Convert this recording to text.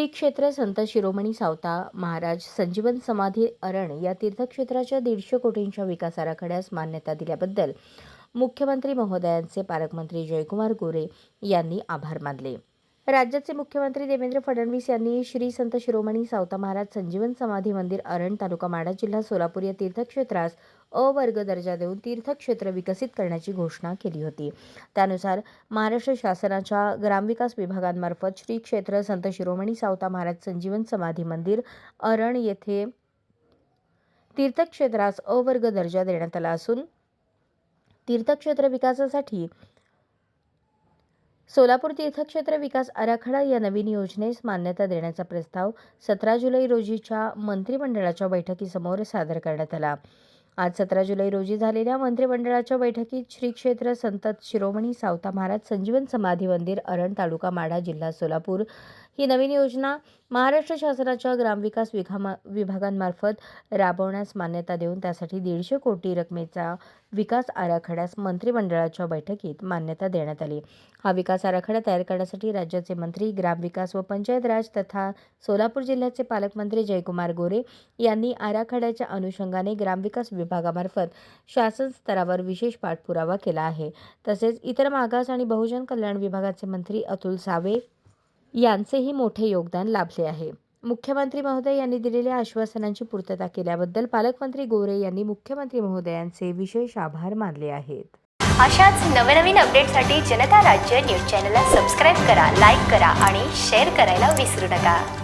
श्री क्षेत्र संत शिरोमणी सावता महाराज संजीवन समाधी अरण या तीर्थक्षेत्राच्या दीडशे कोटींच्या विकास आराखड्यास मान्यता दिल्याबद्दल मुख्यमंत्री महोदयांचे पालकमंत्री जयकुमार गोरे यांनी आभार मानले. राज्याचे मुख्यमंत्री देवेंद्र फडणवीस यांनी श्री संत शिरोमणी सावता महाराज संजीवन समाधी मंदिर अरण तालुका माडा जिल्हा सोलापूर या तीर्थक्षेत्रास अ वर्ग दर्जा देऊन तीर्थक्षेत्र विकसित करण्याची घोषणा केली होती. त्यानुसार महाराष्ट्र शासनाच्या ग्रामविकास विभागांमार्फत श्री क्षेत्र संत शिरोमणी सावता महाराज संजीवन समाधी मंदिर अरण येथे तीर्थक्षेत्रास अ वर्ग दर्जा देण्यात आला असून तीर्थक्षेत्र विकासासाठी सोलापूर तीर्थक्षेत्र विकास आराखडा या नवीन योजनेस मान्यता देण्याचा प्रस्ताव सतरा जुलै रोजीच्या मंत्रिमंडळाच्या बैठकीसमोर सादर करण्यात आला. आज सतरा जुलै रोजी झालेल्या मंत्रिमंडळाच्या बैठकीत श्री क्षेत्र संत शिरोमणी सावता महाराज संजीवन समाधी मंदिर अरण तालुका माढा जिल्हा सोलापूर. ही नवीन योजना महाराष्ट्र शासनाच्या ग्रामविकास विभामा विभागांमार्फत राबवण्यास मान्यता देऊन त्यासाठी दीडशे कोटी रकमेचा विकास आराखड्यास मंत्रिमंडळाच्या बैठकीत मान्यता देण्यात आली. हा विकास आराखडा तयार करण्यासाठी राज्याचे मंत्री ग्रामविकास व पंचायत राज तथा सोलापूर जिल्ह्याचे पालकमंत्री जयकुमार गोरे यांनी आराखड्याच्या अनुषंगाने ग्रामविकास विभागामार्फत शासन स्तरावर विशेष पाठपुरावा केला आहे. तसेच इतर मागास आणि बहुजन कल्याण विभागाचे मंत्री अतुल सावे यांचेही मोठे योगदान लाभले आहे. मुख्यमंत्री महोदय यांनी दिलेल्या आश्वासनांची पूर्तता केल्याबद्दल पालकमंत्री गोरे यांनी मुख्यमंत्री महोदयांचे विशेष आभार मानले आहेत. अशाच नवनवीन अपडेटसाठी जनता राज्य न्यूज चॅनलला सबस्क्राईब करा लाईक करा आणि शेअर करायला विसरू नका.